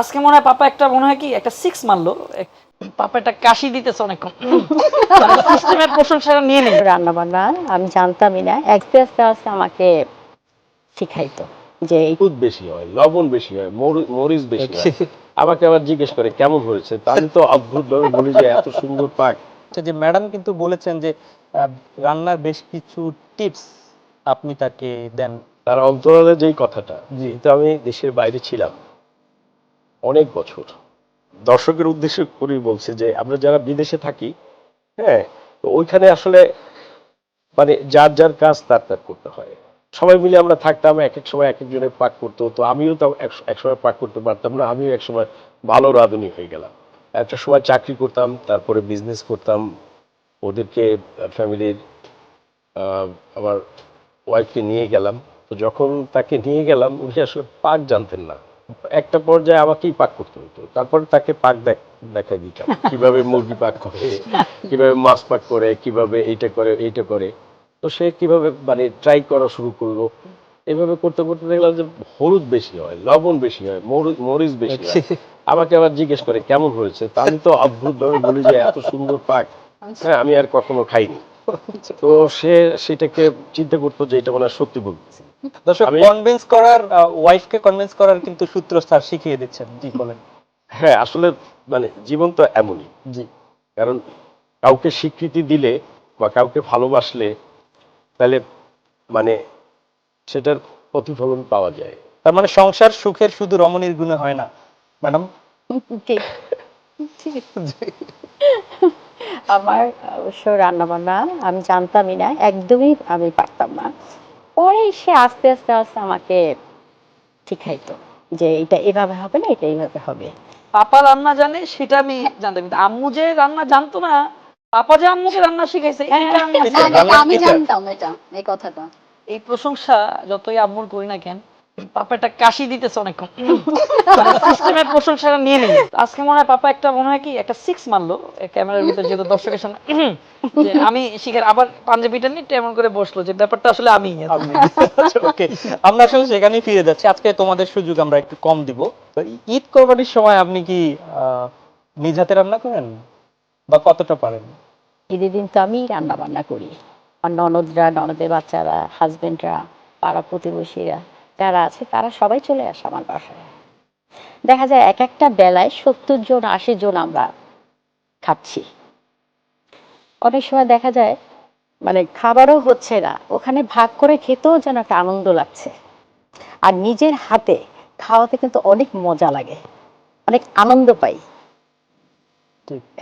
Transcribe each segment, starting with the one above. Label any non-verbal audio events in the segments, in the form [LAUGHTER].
আজকে মনে হয় পাপা একটা মনে হয় কি একটা সিক্স মারলো। পাপা একটা কাশি দিতেছে অনেকক্ষণ। সিস্টেমের প্রশংসাটা নিয়ে নেই। রান্না বান্না আমি জানতামই না। আস্তে আস্তে আস্তে আমাকে শিখাইতো যে দুধ বেশি হয় লবণ বেশি হয় মরিচ বেশি হয়। আমাকে আবার জিজ্ঞেস করে কেমন হয়েছে? তা আমি তো অদ্ভুত ভাবে বলি যে এত সুন্দর পাক। আচ্ছা, যে ম্যাডাম কিন্তু বলেছেন যে আহ, রান্নার বেশ কিছু টিপস আপনি তাকে দেন। তার অন্তরালে যেই কথাটা যেহেতু আমি দেশের বাইরে ছিলাম অনেক বছর। দর্শকের উদ্দেশ্য করেই বলছে যে, আমরা যারা বিদেশে থাকি হ্যাঁ তো ওইখানে আসলে মানে যার যার কাজ তার তার করতে হয়। সবাই মিলে আমরা থাকতাম এক এক সময় এক একজনের পাক করতো, তো আমিও তো এক সময় পাক করতে পারতাম না, আমিও এক সময় ভালো রাঁধুনি হয়ে গেলাম। একটা সময় চাকরি করতাম, তারপরে বিজনেস করতাম। ওদেরকে, ফ্যামিলির আমার ওয়াইফকে নিয়ে গেলাম। তো যখন তাকে নিয়ে গেলাম, উনি আসলে পাক জানতেন না। একটা পর্যায়ে আমাকেই পাক করতে হতো। তারপরে তাকে পাক দেখ- দেখাই দিতাম। [LAUGHS] কীভাবে মুরগি পাক করে কীভাবে মাছ পাক করে কীভাবে এইটা করে এইটা করে। তো সে কীভাবে মানে ট্রাই করা শুরু করল। এইভাবে করতে করতে দেখলাম যে হলুদ বেশি হয় লবণ বেশি হয় মরিচ বেশি হয়। আমাকে আবার জিজ্ঞেস করে কেমন হয়েছে? তা আমি তো অদ্ভুত ভাবে বলি যে এত সুন্দর পাক। হ্যাঁ আমি আর কখনো খাইনি। তো সে সেটাকে চিন্তা করতো যে এটা মনে সত্যি বলতেছি দর্শক আমি- কনভিন্স করার ওয়াইফকে কনভিন্স করার কিন্তু সূত্র স্যার শিখিয়ে দিচ্ছেন জি বলেন। হ্যাঁ আসলে মানে জীবন তো এমনই। জি। কারণ কাউকে স্বীকৃতি দিলে বা কাউকে ভালোবাসলে তাহলে মানে সেটার প্রতিফলন পাওয়া যায়। তার মানে সংসার সুখের শুধু রমণীর গুণে হয় না ম্যাডাম। [LAUGHS] আমার অবশ্য রান্না বান্না আমি জানতামই না একদমই আমি পারতাম না। পরে সে আস্তে আস্তে আস্তে আমাকে শিখাইতো যে এটা এভাবে হবে না এটা এইভাবে হবে। পাপা রান্না জানে সেটা আমি জানতাম কিন্তু আম্মু যে রান্না জানতো না পাপা যে আম্মুকে রান্না শিখাইছে আমি হ্যাঁ, রান্নার আমি জানতাম এটা এই কথাটা। এই প্রশংসা যতই আম্মুর করি না কেন পাপা একটা কাশি দিতেছে অনেকক্ষণ। সিস্টেমের প্রশংসাটা নিয়ে নেই আজকে মনে হয় পাপা একটা মনে হয় কি একটা সিক্স মারলো ক্যামেরার ভিতরে যেহেতু দর্শকের সামনে। আমি শিখের আবার পাঞ্জাবিটা নিয়ে এমন করে বসল যে ব্যাপারটা আসলে আমি। ওকে আমরা আসলে সেখানেই ফিরে যাচ্ছি। আজকে তোমাদের সুযোগ আমরা একটু কম দিব। ঈদ কোরবানির সময় আপনি কি আহ, নিজ হাতে রান্না করেন? বা কতটা পারেন? ঈদের দিন তো আমি রান্না বান্না করি। আমার ননদরা ননদের বাচ্চারা হাজবেন্ডরা পাড়া প্রতিবেশীরা। যারা আছে তারা সবাই চলে আসে আমার বাসায়। দেখা যায় এক একটা বেলায় সত্তর জন আশি জন আমরা খাচ্ছি। অনেক সময় দেখা যায় মানে খাবারও হচ্ছে না। ওখানে ভাগ করে খেতেও যেন একটা আনন্দ লাগছে। আর নিজের হাতে খাওয়াতে কিন্তু অনেক মজা লাগে। অনেক আনন্দ পাই।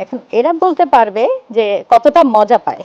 এখন এরা বলতে পারবে যে কতটা মজা পায়।